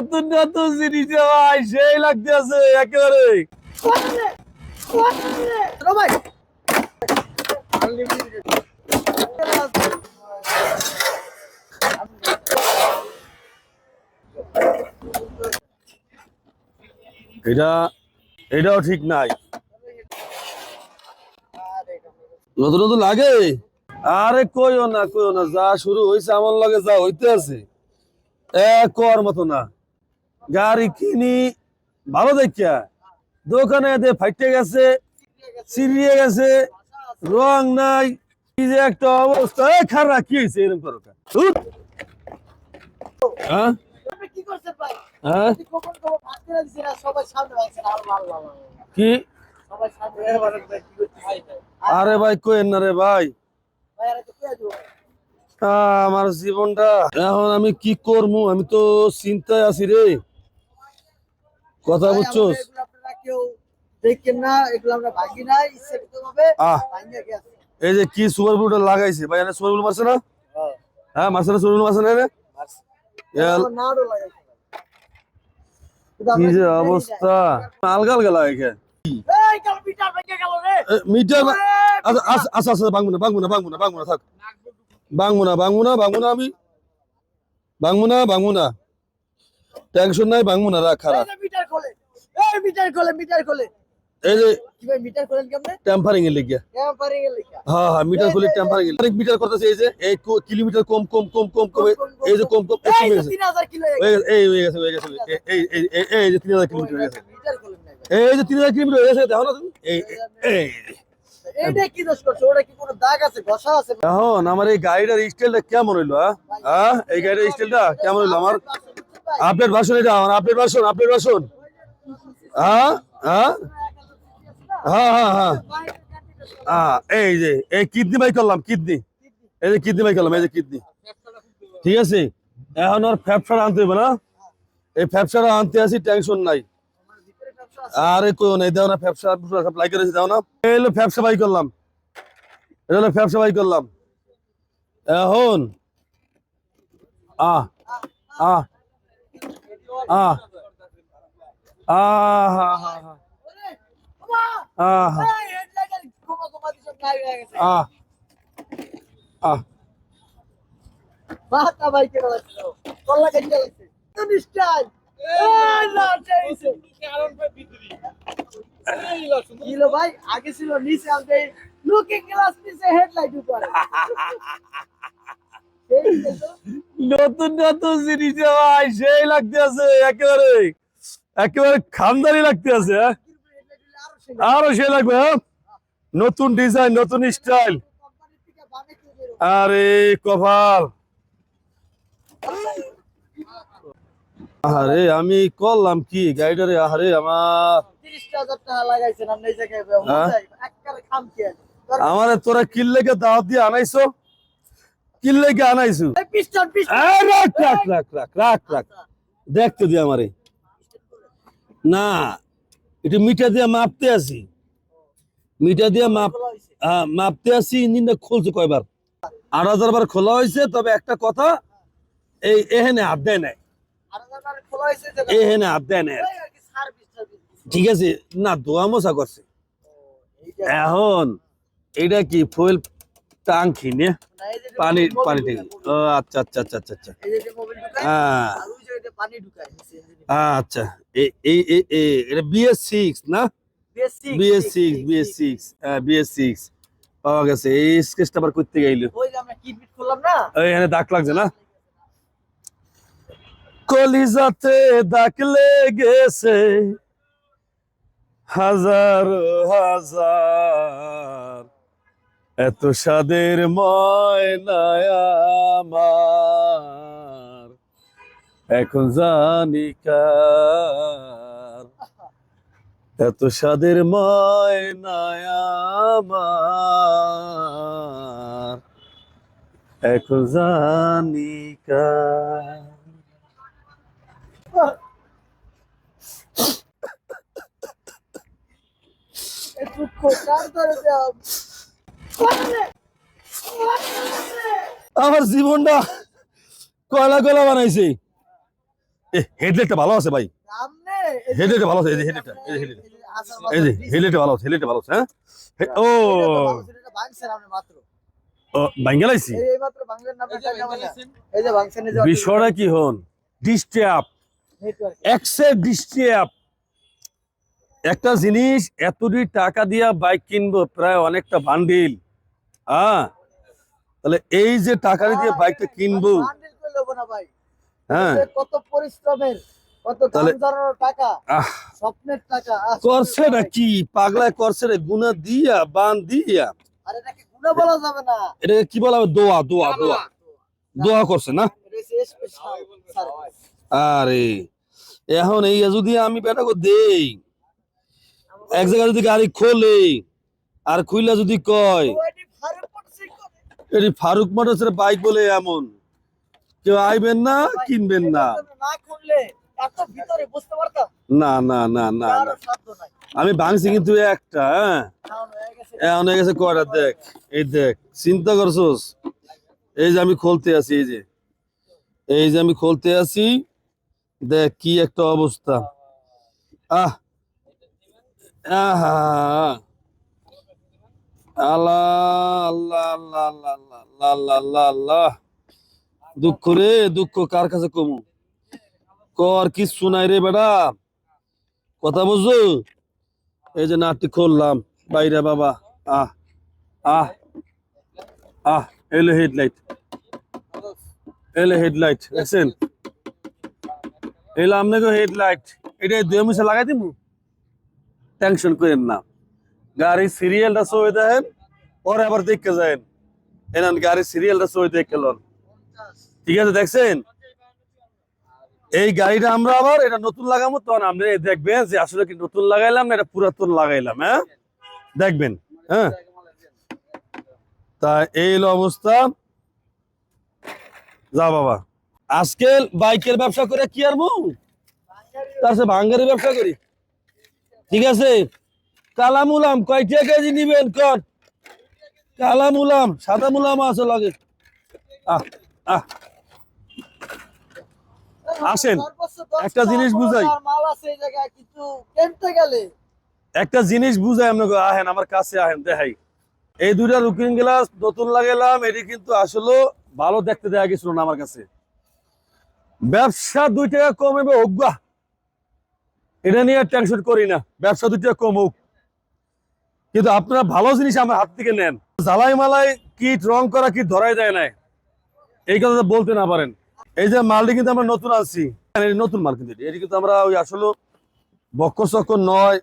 নতুন নতুন জিনিস ভাই সেই লাগতেছে একেবারে। এটা এটাও ঠিক নাই। নতুন নতুন লাগে? আরে কইও না কইও না যা শুরু হয়েছে আমার লাগে যা হইতে আছে এক কর মতো না। গাড়ি কিনি ভালো দেখিয়া দোকানে ফাইটে গেছে চিরিয়ে গেছে রং নাই কি যে একটা অবস্থা। এ খারাপ কি হয়েছে এরকম করো হ্যাঁ? কি হ্যাঁ? আর সবাই সামনে আছেন আর ভালো ভালো কি? সবাই সামনে এবার ভাই কি করছেন ভাই আরে ভাই কইেন না রে ভাই। আমার জীবনটা। এখন আমি কি করব আমি তো চিন্তায় আছি রে। কথা গেছে। এই যে কি সুপার বুলটা লাগাইছে? ভাই এনে সুপার বুল মারছে না? হ্যাঁ। মারছে না সুপার বুল মারছে না লাগাইছে কি যে অবস্থা? আলগা আলগা লাগে মিটার আচ্ছা আচ্ছা আচ্ছা আচ্ছা বাংবো না বাংবো না থাক। বাংবো না না আমি না বাংবো না। টেনশন নাই বাংবো না রাখ খারাপ মিটার খোলে এই মিটার খোলে মিটার খোলে। এই যে মিটার খোলেন কেমনে? টেম্পারিং এর লেগে কেমন পারে গেল লেখা হ্যাঁ হ্যাঁ মিটার খুলে টেম্পারিং এর। মিটার করতেছে এই যে এই কিলোমিটার কম কম কম কম কম এই যে কম। কম এই এই কমে তো গেছে 3000 কিলো এই হয়ে গেছে হয়ে গেছে এই এই এই যে তিন হাজার কিলোমিটার হয়ে গেছে? মিটার খোলেন না এই যে তিন হাজার কিলোমিটার হয়ে গেছে দেখো না তুমি। এই এই এইটা কি দোষ করছে? ওটা কি কোনো দাগ আছে ঘষা আছে? এখন আমার এই গাড়িটার স্টাইলটা কেমন হইল হ্যাঁ? হ্যাঁ এই গাড়িটার স্টাইলটা কেমন হইল? আমার আপডেট ভার্সন এটা, আমার আপডেট ভার্সন আপডেট ভার্সন হ্যাঁ? হ্যাঁ? হ্যাঁ হ্যাঁ হ্যাঁ। এই যে, এই কিডনি বাই করলাম, কিডনি। এই যে কিডনি বাই করলাম, এই যে কিডনি। ঠিক আছে? এখন আর ফ্যাপসাটা আনতে হবে না। এই ফ্যাপসাটা আনতে আসি টেনশন নাই। আরে কই নাই দাও না ফ্যাপসা সব লাইক করেছি, দাও না। এই হলো ফ্যাপসা বাই করলাম। এটা হলো ফ্যাপসা বাই করলাম। এখন, আহ আহ। ভাই আগে ছিল নিচে আমাকে লুকিং গ্লাস নিচে হেডলাইট উপরে। নতুন নতুন জিনিস ভাই সেই লাগতে আছে একেবারে একেবারে খানদানি লাগতে আছে হ্যাঁ? আরও সেই সে লাগবে হ্যাঁ? নতুন ডিজাইন নতুন স্টাইল আরে কপাল আরে আমি করলাম কি গাইডারে আরে আমার 30000 টাকা লাগাইছেন আপনি এই জায়গায় হ্যাঁ? আমারে তোরা কিল্লেকে দাওয়াত দিয়ে আনাইছো কিল্লেকে আনাইছো? এই রাখ রাখ রাখ রাখ রাখ রাখ। দেখতে দি আমারে। না এটা মিটা দিয়ে মাপতে আসি মিটা দিয়ে মাপ মাপতে আসি ইঞ্জিনটা খুলছে কয়বার? আট হাজার বার খোলা হয়েছে তবে একটা কথা এই এহেনে হাত দেয় নাই। এহেনে হাত দেয় নাই। ঠিক আছে না দোয়া মশা করছে। এখন এটা কি ফুয়েল টাঙ্কি নে না, এই যে পানি পানি থেকে। ও আচ্ছা আচ্ছা আচ্ছা আচ্ছা আচ্ছা। হ্যাঁ। আচ্ছা। এই এটা বিএস সিক্স না? BS six BS. সিক্স হ্যাঁ বিএস সিক্স পাওয়া গেছে। এই স্কেচটা আবার করতে গেল এখানে দাগ লাগছে না? কলিজাতে দাগ লেগেছে। হাজার হাজার এত ময়নায় আমার। এখন জানি কার। এত ময়নায় আমার। এখন জানি কার। একটু খোঁচার ধরে আমার জীবনটা কয়লা কয়লা বানাইছে। হেডলাইটটা ভালো আছে ভাই। হেডলাইটটা ভালো আছে এই ভালো ভালো হ্যাঁ? ও। একটা জিনিস এতদিন টাকা দিয়া বাইক কিনবো প্রায় অনেকটা বান্ডিল হ্যাঁ। তাহলে এই যে টাকা দিয়ে বাইকটা কিনবো। হ্যাঁ। কত পরিশ্রমের কি পাগলায় করছে রে গুনা দিয়া বান দিয়া। এটাকে কি বলা হবে? দোয়া দোয়া দোয়া দোয়া। করছে না। আরে। এখন এই যদি আমি বেটাকে দেই এক জায়গায় যদি গাড়ি খোলে আর খুইলা যদি কয় ও এটি ফারুক মোটরসাইকেল করে। এটি ফারুক মোটরসের বাইক বলে এমন। কেউ আইবেন না কিনবেন না। না না না না আমি ভাঙছি কিন্তু একটা হ্যাঁ? কারণ হয়ে গেছে। কয়টা? দেখ এই দেখ চিন্তা করছোস? এই যে আমি খুলতে আছি এই যে। এই যে আমি খুলতে আছি দেখ কি একটা অবস্থা। আহ আহা। আল্লাহ আল্লাহ আল্লাহ আল্লাহ আল্লাহ আল্লাহ আল্লাহ আল্লাহ। দুঃখ রে, দুঃখ কার কাছে কমু? কর কিচ্ছু নাই রে বেটা। কথা বুঝছ? এই যে নাটটি খুললাম, বাইরে বাবা। আহ আহ আহ এলো হেডলাইট। এলো হেডলাইট, দেখছেন? এলো আপনাকে হেডলাইট। এটা দুই মিশে লাগাই দিমু? টেনশন করেন না। গাড়ির সিরিয়ালটা সই দেন পরে আবার দেখতে যায় এনান গাড়ির সিরিয়ালটা সই দেখে লন। ঠিক আছে, দেখছেন? এই গাড়িটা আমরা আবার, এটা নতুন লাগাবো তখন আপনি দেখবেন যে আসলে কি নতুন লাগাইলাম না, এটা পুরাতন লাগাইলাম হ্যাঁ? দেখবেন হ্যাঁ? তা এই হলো অবস্থা। যা বাবা। আজকে বাইকের ব্যবসা করে কি আর তার সে ভাঙ্গারি ব্যবসা করি। ঠিক আছে? কালামুলাম কয়টা কেজি নিবেন? কর। কালামুলাম সাদা মুলাম আছে আসেন, একটা জিনিস বুঝাই। একটা জিনিস বুঝাই আপনাকে আহেন আমার কাছে আহেন দেখাই। এই দুইটা লুকিং গ্লাস নতুন লাগাইলাম এটি কিন্তু আসলে ভালো দেখতে দেয়া গেছিল না আমার কাছে। ব্যবসা দুই টাকা কমবে হোক এটা নিয়ে টেনশন করি না ব্যবসা দুই টাকা কম হোক। কিন্তু আপনারা ভালো জিনিস আমার হাত থেকে নেন। জ্বালাই মালাই কিট, রং করা কিট ধরাই দেয় নাই। এই কথা বলতে না পারেন। এই যে মালটি কিন্তু আমরা নতুন আনছি। নতুন মাল কিন্তু এটি। কিন্তু আমরা ওই আসলে বক্কর নয়।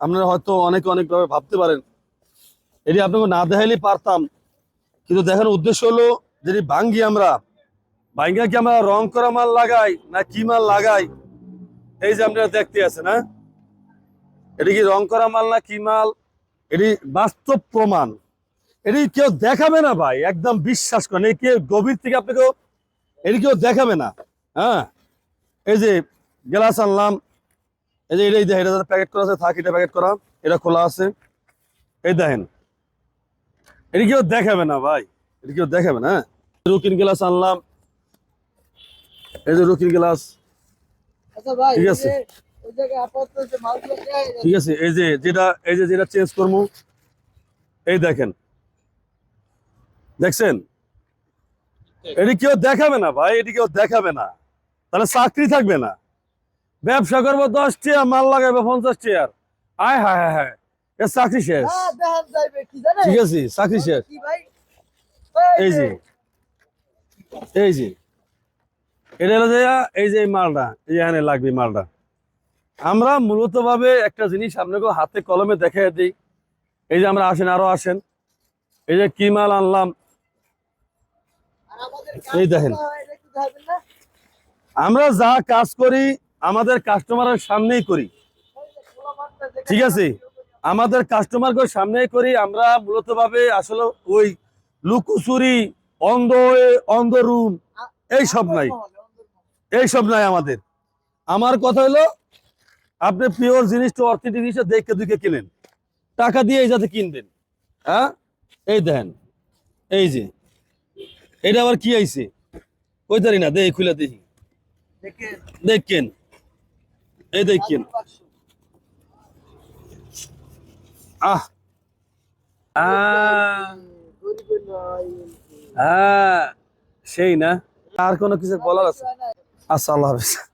আপনারা হয়তো অনেকে অনেকভাবে ভাবতে পারেন। এটি আপনাকে না দেখাইলেই পারতাম। কিন্তু দেখানোর উদ্দেশ্য হলো যদি ভাঙ্গি আমরা। ভাঙ্গা কি আমরা রং করা মাল লাগাই না কি মাল লাগাই? এই যে আপনারা দেখতে আছেন হ্যাঁ? এটি কি রং করা মাল না কি মাল? এটি বাস্তব প্রমাণ। এটি কেউ দেখাবে না ভাই একদম বিশ্বাস করেন এই কেউ গভীর থেকে আপনাকেও এটি কেউ দেখাবে না হ্যাঁ? এই যে গ্লাস আনলাম এই যে এটাই দেখেন এটা প্যাকেট করা আছে থাক এটা প্যাকেট করা এটা খোলা আছে। এই দেখেন এটি কেউ দেখাবে না ভাই এটি কেউ দেখাবে না হ্যাঁ? রুকিন গ্লাস আনলাম এই যে রুকিন গ্লাস আচ্ছা ঠিক আছে। ঠিক আছে এই যে যেটা এই যে যেটা চেঞ্জ করব এই দেখেন। দেখছেন? এটি কেউ দেখাবে না ভাই এটি কেউ দেখাবে না। তাহলে চাকরি থাকবে না। ব্যবসা করব দশ টিয়ার মাল লাগাইবো পঞ্চাশ টিয়ার আয় হায় হায় হায় এর চাকরি শেষ? ঠিক আছে চাকরি শেষ। এই যে এই যে। এটা হলো যে এই যে মালটা এই এখানে লাগবে মালটা। আমরা মূলত ভাবে একটা জিনিস আপনাকে হাতে কলমে দেখে দিই। এই যে আমরা আসেন, আরও আসেন। এই যে কি মাল আনলাম? এই দেখেন। আমরা যা কাজ করি, আমাদের কাস্টমারের সামনেই করি। ঠিক আছে? আমাদের কাস্টমারকে সামনেই করি। আমরা মূলত ভাবে আসলে ওই লুকুচুরি, অন্ধ অন্ধ রুম, এই সব নাই। এইসব নাই আমাদের। আমার কথা হলো আপনি পিওর জিনিসটা অর্থনীতি জিনিসটা দেখে দেখে কিনেন। টাকা দিয়ে এই যাতে কিনবেন। হ্যাঁ? এই দেখেন। এই যে। এটা আবার কি আইছে? ওই জানি না। দেখ খুলে দেখি। দেখেন। এই দেখেন। আহ। হ্যাঁ। সেই না। আর কোনো কিছু বলার আছে? আচ্ছা আল্লাহ হাফিজ।